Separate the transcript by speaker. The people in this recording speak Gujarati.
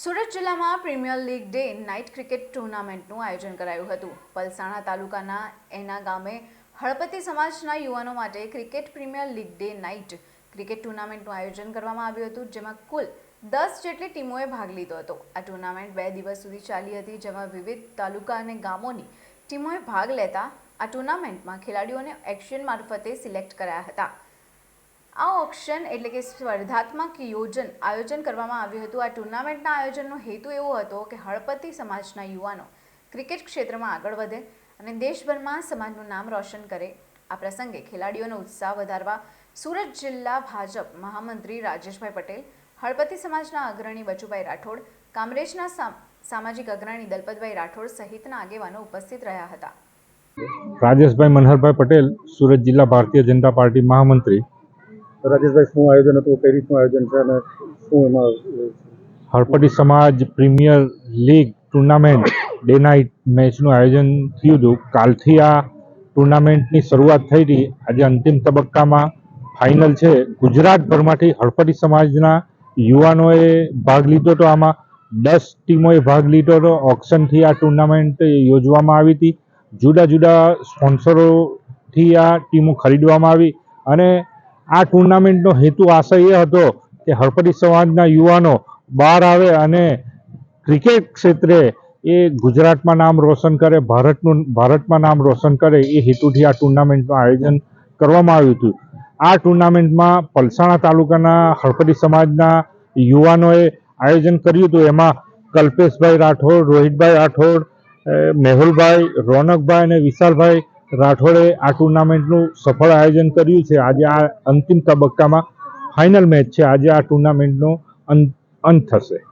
Speaker 1: સુરત જિલ્લામાં premier league day night cricket ટુર્નામેન્ટનું આયોજન કરાયું હતું. પલસાણા તાલુકાના એના ગામે હળપતિ સમાજના યુવાનો માટે cricket premier league day night cricket ટુર્નામેન્ટનું આયોજન કરવામાં આવ્યું હતું, જેમાં કુલ દસ જેટલી ટીમોએ ભાગ લીધો હતો. આ ટુર્નામેન્ટ બે દિવસ સુધી ચાલી હતી, જેમાં વિવિધ તાલુકા અને ગામોની ટીમોએ ભાગ લેતા આ ટુર્નામેન્ટમાં ખેલાડીઓને એક્શન મારફતે સિલેક્ટ કરાયા હતા. આ ઓપ્શન એટલે કે સ્પર્ધાત્મક યોજન આયોજન કરવામાં આવ્યું હતું. આ ટુર્નામેન્ટના આયોજનનો હેતુ એવો હતો કે હળપતિ સમાજના યુવાનો ક્રિકેટ ક્ષેત્રમાં આગળ વધે અને દેશભરમાં સમાજનું નામ રોશન કરે. આ પ્રસંગે ખેલાડીઓનો ઉત્સાહ વધારવા સુરત જિલ્લા ભાજપ મહામંત્રી રાજેશભાઈ પટેલ, હળપતિ સમાજના અગ્રણી બચુભાઈ રાઠોડ, કામરેજના સામાજિક અગ્રણી દલપતભાઈ રાઠોડ સહિતના આગેવાનો ઉપસ્થિત રહ્યા હતા.
Speaker 2: રાજેશભાઈ મનહરભાઈ પટેલ, સુરત જિલ્લા ભારતીય જનતા પાર્ટી મહામંત્રી
Speaker 3: રાજેશભાઈ શું આયોજન હતું, કઈ રીતનું આયોજન છે અને શું એમાં,
Speaker 2: હળપટી સમાજ premier league tournament day night મેચનું આયોજન થયું હતું. કાલથી આ ટુર્નામેન્ટની શરૂઆત થઈ હતી. આજે અંતિમ તબક્કામાં ફાઇનલ છે. ગુજરાતભરમાંથી હળપટી સમાજના યુવાનોએ ભાગ લીધો હતો. આમાં દસ ટીમોએ ભાગ લીધો હતો. ઓક્શનથી આ ટુર્નામેન્ટ યોજવામાં આવી હતી. જુદા જુદા સ્પોન્સરોથી આ ટીમો ખરીદવામાં આવી અને આ ટુર્નામેન્ટનો હેતુ આશય એ હતો કે હળપતિ સમાજના યુવાનો બહાર આવે અને ક્રિકેટ ક્ષેત્રે એ ગુજરાતમાં નામ રોશન કરે, ભારતનું, ભારતમાં નામ રોશન કરે એ હેતુથી આ ટુર્નામેન્ટનું આયોજન કરવામાં આવ્યું હતું. આ ટુર્નામેન્ટમાં પલસાણા તાલુકાના હળપતિ સમાજના યુવાનોએ આયોજન કર્યું હતું. એમાં કલ્પેશભાઈ રાઠોડ, રોહિતભાઈ રાઠોડ મેહુલભાઈ, રોનકભાઈ અને વિશાલભાઈ રાઠોડે આ ટુર્નામેન્ટનું સફળ આયોજન કર્યું છે. આજે આ અંતિમ તબક્કામાં ફાઇનલ મેચ છે. આજે આ ટુર્નામેન્ટનો અંત થશે.